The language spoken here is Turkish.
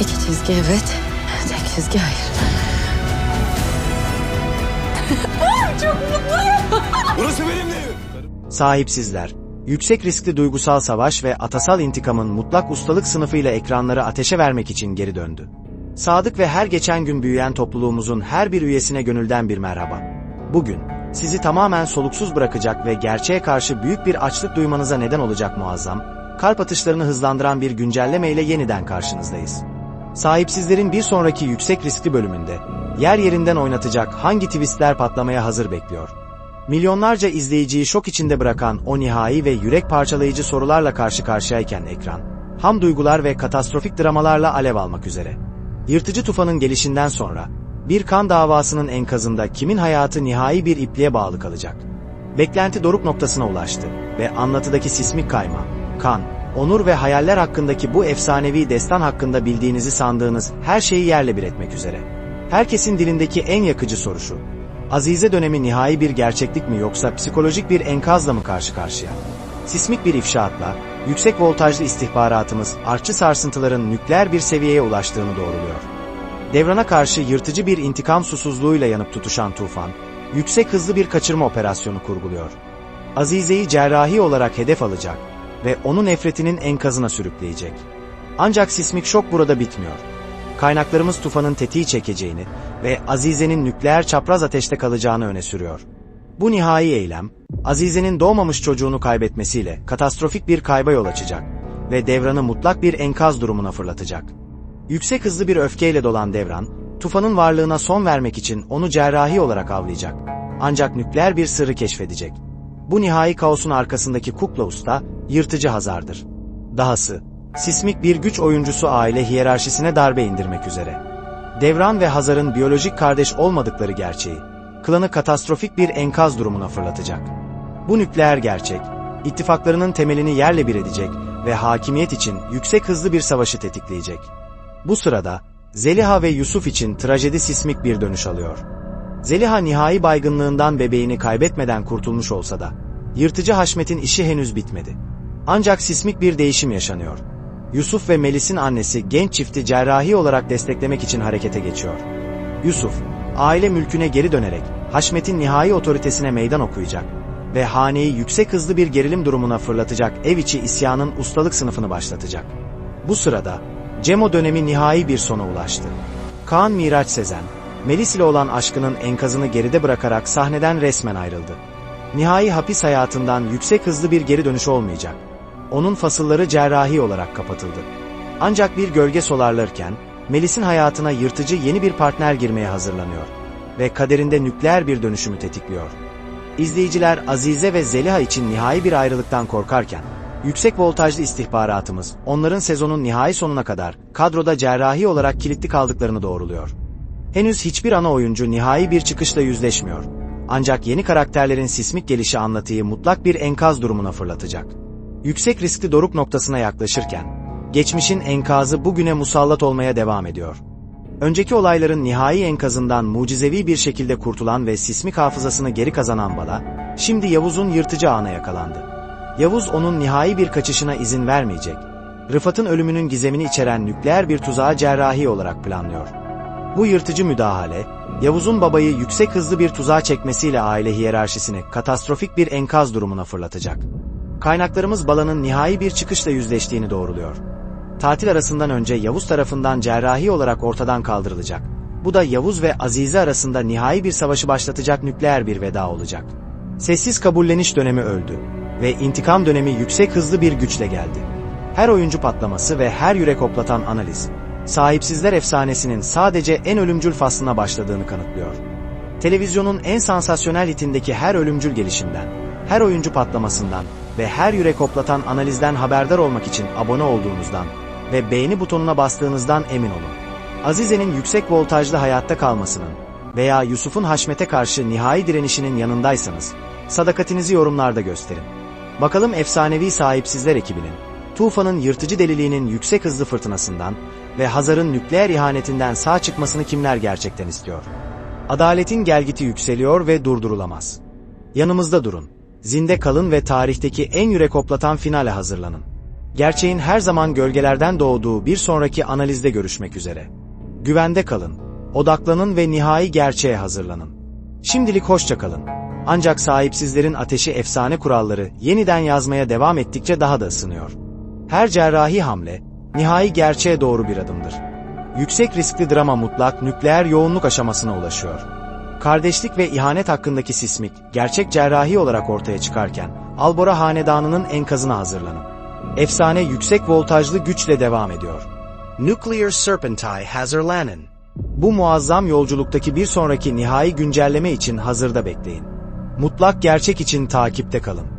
İki çizgi evet. Tek çizgi hayır. Burası benim evim. Sahipsizler, yüksek riskli duygusal savaş ve atasal intikamın mutlak ustalık sınıfıyla ekranları ateşe vermek için geri döndü. Sadık ve her geçen gün büyüyen topluluğumuzun her bir üyesine gönülden bir merhaba. Bugün, sizi tamamen soluksuz bırakacak ve gerçeğe karşı büyük bir açlık duymanıza neden olacak muazzam, kalp atışlarını hızlandıran bir güncelleme ile yeniden karşınızdayız. Sahipsizlerin bir sonraki yüksek riskli bölümünde, yer yerinden oynatacak hangi twistler patlamaya hazır bekliyor? Milyonlarca izleyiciyi şok içinde bırakan o nihai ve yürek parçalayıcı sorularla karşı karşıyayken ekran, ham duygular ve katastrofik dramalarla alev almak üzere. Yırtıcı tufanın gelişinden sonra, bir kan davasının enkazında kimin hayatı nihai bir ipliğe bağlı kalacak? Beklenti doruk noktasına ulaştı ve anlatıdaki sismik kayma, kan, onur ve hayaller hakkındaki bu efsanevi destan hakkında bildiğinizi sandığınız her şeyi yerle bir etmek üzere. Herkesin dilindeki en yakıcı soru şu. Azize dönemi nihai bir gerçeklik mi yoksa psikolojik bir enkazla mı karşı karşıya? Sismik bir ifşaatla, yüksek voltajlı istihbaratımız artçı sarsıntıların nükleer bir seviyeye ulaştığını doğruluyor. Devrana karşı yırtıcı bir intikam susuzluğuyla yanıp tutuşan tufan, yüksek hızlı bir kaçırma operasyonu kurguluyor. Azize'yi cerrahi olarak hedef alacak ve onu nefretinin enkazına sürükleyecek. Ancak sismik şok burada bitmiyor. Kaynaklarımız tufanın tetiği çekeceğini ve Azize'nin nükleer çapraz ateşte kalacağını öne sürüyor. Bu nihai eylem, Azize'nin doğmamış çocuğunu kaybetmesiyle katastrofik bir kayba yol açacak ve devranı mutlak bir enkaz durumuna fırlatacak. Yüksek hızlı bir öfkeyle dolan devran, tufanın varlığına son vermek için onu cerrahi olarak avlayacak. Ancak nükleer bir sırrı keşfedecek. Bu nihai kaosun arkasındaki kukla usta, yırtıcı hazardır. Dahası, sismik bir güç oyuncusu aile hiyerarşisine darbe indirmek üzere. Devran ve Hazar'ın biyolojik kardeş olmadıkları gerçeği, klanı katastrofik bir enkaz durumuna fırlatacak. Bu nükleer gerçek, ittifaklarının temelini yerle bir edecek ve hakimiyet için yüksek hızlı bir savaşı tetikleyecek. Bu sırada, Zeliha ve Yusuf için trajedi sismik bir dönüş alıyor. Zeliha nihai baygınlığından bebeğini kaybetmeden kurtulmuş olsa da, yırtıcı Haşmet'in işi henüz bitmedi. Ancak sismik bir değişim yaşanıyor. Yusuf ve Melis'in annesi genç çifti cerrahi olarak desteklemek için harekete geçiyor. Yusuf, aile mülküne geri dönerek Haşmet'in nihai otoritesine meydan okuyacak ve haneyi yüksek hızlı bir gerilim durumuna fırlatacak ev içi isyanın ustalık sınıfını başlatacak. Bu sırada Cemo dönemi nihai bir sona ulaştı. Kaan Miraç Sezen, Melis ile olan aşkının enkazını geride bırakarak sahneden resmen ayrıldı. Nihai hapis hayatından yüksek hızlı bir geri dönüş olmayacak. Onun fasılları cerrahi olarak kapatıldı. Ancak bir gölge solarlarken, Melis'in hayatına yırtıcı yeni bir partner girmeye hazırlanıyor ve kaderinde nükleer bir dönüşümü tetikliyor. İzleyiciler Azize ve Zeliha için nihai bir ayrılıktan korkarken, yüksek voltajlı istihbaratımız onların sezonun nihai sonuna kadar kadroda cerrahi olarak kilitli kaldıklarını doğruluyor. Henüz hiçbir ana oyuncu nihai bir çıkışla yüzleşmiyor. Ancak yeni karakterlerin sismik gelişi anlatıyı mutlak bir enkaz durumuna fırlatacak. Yüksek riskli doruk noktasına yaklaşırken, geçmişin enkazı bugüne musallat olmaya devam ediyor. Önceki olayların nihai enkazından mucizevi bir şekilde kurtulan ve sismik hafızasını geri kazanan Bala, şimdi Yavuz'un yırtıcı ağına yakalandı. Yavuz onun nihai bir kaçışına izin vermeyecek. Rıfat'ın ölümünün gizemini içeren nükleer bir tuzağı cerrahi olarak planlıyor. Bu yırtıcı müdahale, Yavuz'un babayı yüksek hızlı bir tuzağa çekmesiyle aile hiyerarşisini katastrofik bir enkaz durumuna fırlatacak. Kaynaklarımız Bala'nın nihai bir çıkışla yüzleştiğini doğruluyor. Tatil arasından önce Yavuz tarafından cerrahi olarak ortadan kaldırılacak. Bu da Yavuz ve Azize arasında nihai bir savaşı başlatacak nükleer bir veda olacak. Sessiz kabulleniş dönemi öldü ve intikam dönemi yüksek hızlı bir güçle geldi. Her oyuncu patlaması ve her yürek hoplatan analiz, sahipsizler efsanesinin sadece en ölümcül faslına başladığını kanıtlıyor. Televizyonun en sansasyonel hitindeki her ölümcül gelişimden, her oyuncu patlamasından ve her yürek hoplatan analizden haberdar olmak için abone olduğunuzdan ve beğeni butonuna bastığınızdan emin olun. Azize'nin yüksek voltajlı hayatta kalmasının veya Yusuf'un Haşmet'e karşı nihai direnişinin yanındaysanız, sadakatinizi yorumlarda gösterin. Bakalım efsanevi sahipsizler ekibinin, Tufan'ın yırtıcı deliliğinin yüksek hızlı fırtınasından ve Hazar'ın nükleer ihanetinden sağ çıkmasını kimler gerçekten istiyor? Adaletin gelgiti yükseliyor ve durdurulamaz. Yanımızda durun. Zinde kalın ve tarihteki en yürek hoplatan finale hazırlanın. Gerçeğin her zaman gölgelerden doğduğu bir sonraki analizde görüşmek üzere. Güvende kalın, odaklanın ve nihai gerçeğe hazırlanın. Şimdilik hoşça kalın. Ancak sahipsizlerin ateşi efsane kuralları yeniden yazmaya devam ettikçe daha da ısınıyor. Her cerrahi hamle, nihai gerçeğe doğru bir adımdır. Yüksek riskli drama mutlak nükleer yoğunluk aşamasına ulaşıyor. Kardeşlik ve ihanet hakkındaki sismik, gerçek cerrahi olarak ortaya çıkarken, Albora Hanedanı'nın enkazına hazırlanın. Efsane yüksek voltajlı güçle devam ediyor. Nuclear Serpentine hazırlanın. Bu muazzam yolculuktaki bir sonraki nihai güncelleme için hazırda bekleyin. Mutlak gerçek için takipte kalın.